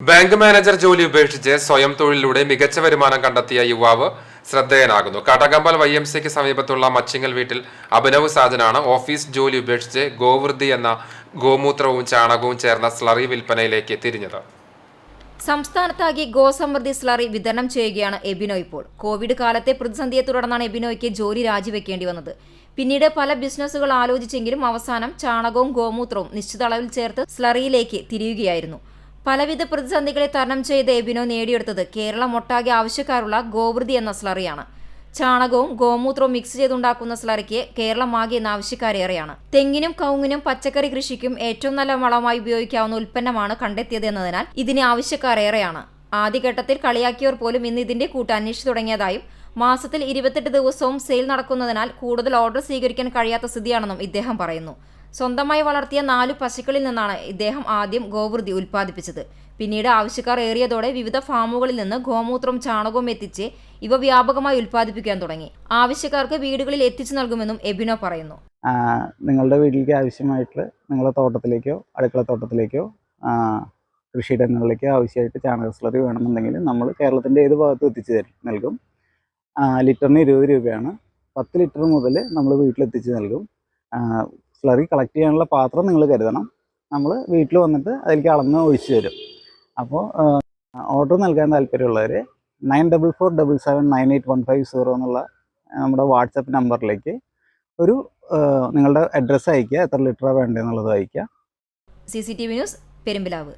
Bank manager ജോലി ഉപേക്ഷിച്ച് സ്വയം തൊഴിലിലൂടെ മികച്ച വരുമാനം കണ്ടെത്തിയ യുവാവ് ശ്രദ്ധേയനാകുന്നു. കടകമ്പൽ വൈ എം സിക്ക് സമീപത്തുള്ള മച്ചിങ്ങൽ വീട്ടിൽ അഭിനവ് സാജനാണ് ഓഫീസ് ജോലി ഉപേക്ഷിച്ച് ഗോവൃദ്ധി എന്ന ഗോമൂത്രവും ചാണകവും ചേർന്ന സ്ലറി വിൽപ്പനയിലേക്ക് തിരിഞ്ഞത്. സംസ്ഥാനത്താകെ ഗോസമൃദ്ധി സ്ലറി വിതരണം ചെയ്യുകയാണ് എബിനോ ഇപ്പോൾ. കോവിഡ് കാലത്തെ പ്രതിസന്ധിയെ തുടർന്നാണ് എബിനോയ്ക്ക് ജോലി രാജിവെക്കേണ്ടി വന്നത്. പിന്നീട് പല ബിസിനസ്സുകൾ ആലോചിച്ചെങ്കിലും അവസാനം ചാണകവും ഗോമൂത്രവും നിശ്ചിത അളവിൽ ചേർത്ത് സ്ലറിയിലേക്ക് തിരിയുകയായിരുന്നു. പലവിധ പ്രതിസന്ധികളെ തരണം ചെയ്ത് എബിനോ നേടിയെടുത്തത് കേരളം ഒട്ടാകെ ആവശ്യക്കാരുള്ള ഗോവൃതി എന്ന സ്ലറിയാണ് ചാണകവും ഗോമൂത്രവും മിക്സ് ചെയ്തുണ്ടാക്കുന്ന സ്ലറിക്ക് കേരളമാകെ എന്ന ആവശ്യക്കാരേറെയാണ് തെങ്ങിനും കവുങ്ങിനും പച്ചക്കറി കൃഷിക്കും ഏറ്റവും നല്ല വളമായി ഉപയോഗിക്കാവുന്ന ഉൽപ്പന്നമാണ് കണ്ടെത്തിയത് എന്നതിനാൽ ഇതിന് ആവശ്യക്കാരേറെയാണ് ആദ്യഘട്ടത്തിൽ കളിയാക്കിയവർ പോലും ഇന്ന് ഇതിന്റെ കൂട്ട് അന്വേഷിച്ചു തുടങ്ങിയതായും മാസത്തിൽ ഇരുപത്തെട്ട് ദിവസവും സെയിൽ നടക്കുന്നതിനാൽ കൂടുതൽ ഓർഡർ സ്വീകരിക്കാൻ കഴിയാത്ത സ്ഥിതിയാണെന്നും ഇദ്ദേഹം പറയുന്നു. സ്വന്തമായി വളർത്തിയ നാലു പശുക്കളിൽ നിന്നാണ് ഇദ്ദേഹം ആദ്യം ഗോവൃതി ഉൽപ്പാദിപ്പിച്ചത്. പിന്നീട് ആവശ്യക്കാർ ഏറിയതോടെ വിവിധ ഫാമുകളിൽ നിന്ന് ഗോമൂത്രവും ചാണകവും എത്തിച്ച് ഇവ വ്യാപകമായി ഉൽപ്പാദിപ്പിക്കാൻ തുടങ്ങി. ആവശ്യക്കാർക്ക് വീടുകളിൽ എത്തിച്ചു നൽകുമെന്നും എബിനോ പറയുന്നു. നിങ്ങളുടെ വീട്ടിലേക്ക് ആവശ്യമായിട്ട് നിങ്ങളുടെ തോട്ടത്തിലേക്കോ അടുക്കള തോട്ടത്തിലേക്കോ കൃഷിയിടങ്ങളിലേക്കോ ആവശ്യമായിട്ട് ചാണക സ്ലറി വേണമെന്നുണ്ടെങ്കിൽ നമ്മൾ കേരളത്തിന്റെ ഏത് ഭാഗത്തും എത്തിച്ചു തരും നൽകും. ലിറ്ററിന് ഇരുപത് രൂപയാണ്. പത്ത് ലിറ്റർ മുതൽ നമ്മൾ വീട്ടിലെത്തിച്ച് നൽകും. സ്ലറി കളക്ട് ചെയ്യാനുള്ള പാത്രം നിങ്ങൾ കരുതണം. നമ്മൾ വീട്ടിൽ വന്നിട്ട് അതിലേക്ക് അളന്ന് ഒഴിച്ചു തരും. അപ്പോൾ ഓർഡർ നൽകാൻ താല്പര്യമുള്ളവർ nine double four double seven nine eight one five zero എന്നുള്ള നമ്മുടെ വാട്സപ്പ് നമ്പറിലേക്ക് ഒരു നിങ്ങളുടെ അഡ്രസ്സ് അയക്കുക എത്ര ലിറ്ററാണ് വേണ്ടതെന്നുള്ളത് അയക്കുക C C T V news Perumpilavu.